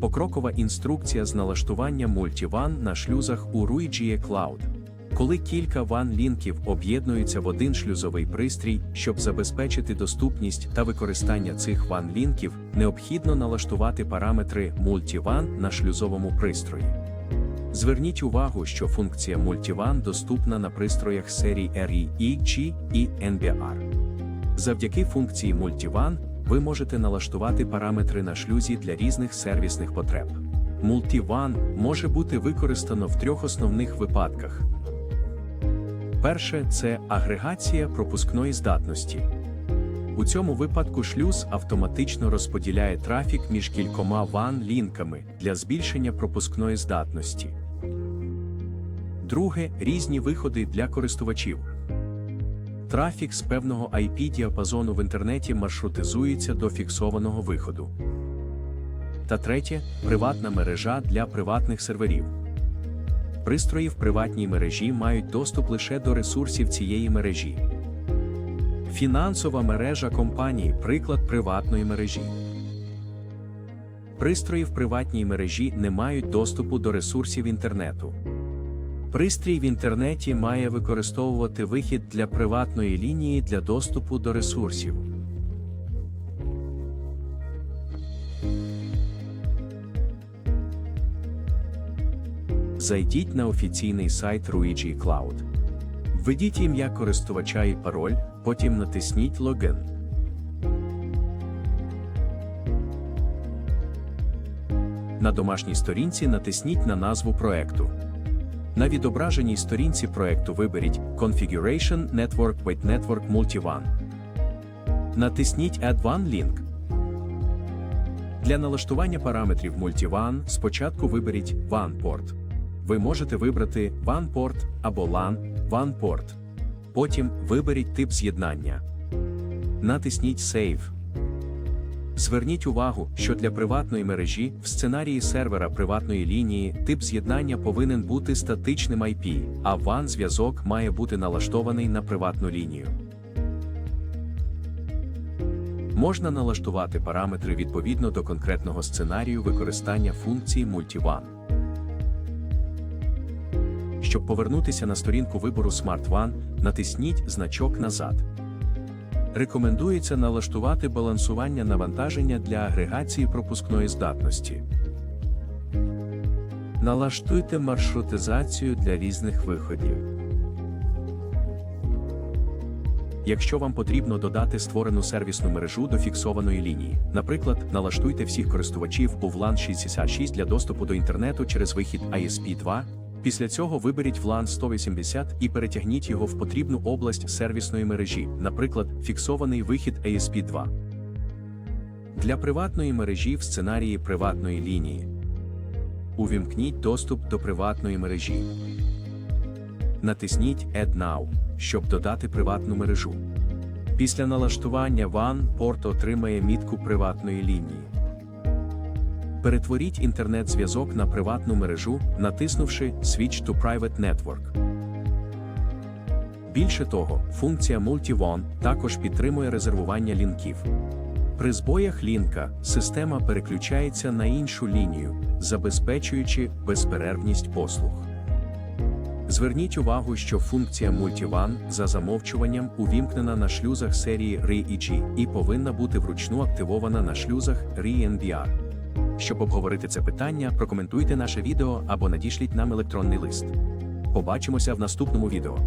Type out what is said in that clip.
Покрокова інструкція з налаштування мультіван на шлюзах у RUIGE Cloud. Коли кілька ван-лінків об'єднуються в один шлюзовий пристрій, щоб забезпечити доступність та використання цих ван-лінків, необхідно налаштувати параметри мультіван на шлюзовому пристрої. Зверніть увагу, що функція Multivan доступна на пристроях серії RE, G і NBR. Завдяки функції Multivan ви можете налаштувати параметри на шлюзі для різних сервісних потреб. Multivan може бути використано в трьох основних випадках. Перше це агрегація пропускної здатності. У цьому випадку шлюз автоматично розподіляє трафік між кількома WAN-лінками для збільшення пропускної здатності. Друге різні виходи для користувачів. Трафік з певного IP-діапазону в інтернеті маршрутизується до фіксованого виходу. Та третє приватна мережа для приватних серверів. Пристрої в приватній мережі мають доступ лише до ресурсів цієї мережі. Фінансова мережа компанії приклад приватної мережі. Пристрої в приватній мережі не мають доступу до ресурсів інтернету. Пристрій в інтернеті має використовувати вихід для приватної лінії для доступу до ресурсів. Зайдіть на офіційний сайт Ruigi Cloud. Введіть ім'я користувача і пароль, потім натисніть Логін. На домашній сторінці натисніть на назву проекту. На відображеній сторінці проекту виберіть Configuration Network with Network Multivan. Натисніть Add One Link. Для налаштування параметрів Multivan спочатку виберіть WAN порт. Ви можете вибрати WAN порт або LAN WAN порт. Потім виберіть тип з'єднання. Натисніть Save. Зверніть увагу, що для приватної мережі в сценарії сервера приватної лінії тип з'єднання повинен бути статичним IP, а WAN зв'язок має бути налаштований на приватну лінію. Можна налаштувати параметри відповідно до конкретного сценарію використання функції Multivan. Щоб повернутися на сторінку вибору Smart WAN, натисніть значок назад. Рекомендується налаштувати балансування навантаження для агрегації пропускної здатності. Налаштуйте маршрутизацію для різних виходів. Якщо вам потрібно додати створену сервісну мережу до фіксованої лінії, наприклад, налаштуйте всіх користувачів у VLAN 66 для доступу до інтернету через вихід ISP2, Після цього виберіть VLAN 180 і перетягніть його в потрібну область сервісної мережі, наприклад, фіксований вихід ASP2. Для приватної мережі в сценарії приватної лінії. Увімкніть доступ до приватної мережі. Натисніть Add Now, щоб додати приватну мережу. Після налаштування WAN порт отримає мітку приватної лінії. Перетворіть інтернет-зв'язок на приватну мережу, натиснувши Switch to Private Network. Більше того, функція MultiVON також підтримує резервування лінків. При збоях лінка система переключається на іншу лінію, забезпечуючи безперервність послуг. Зверніть увагу, що функція MultiVAN за замовчуванням увімкнена на шлюзах серії RE-G і повинна бути вручну активована на шлюзах RE-NBR. Щоб обговорити це питання, прокоментуйте наше відео або надішліть нам електронний лист. Побачимося в наступному відео.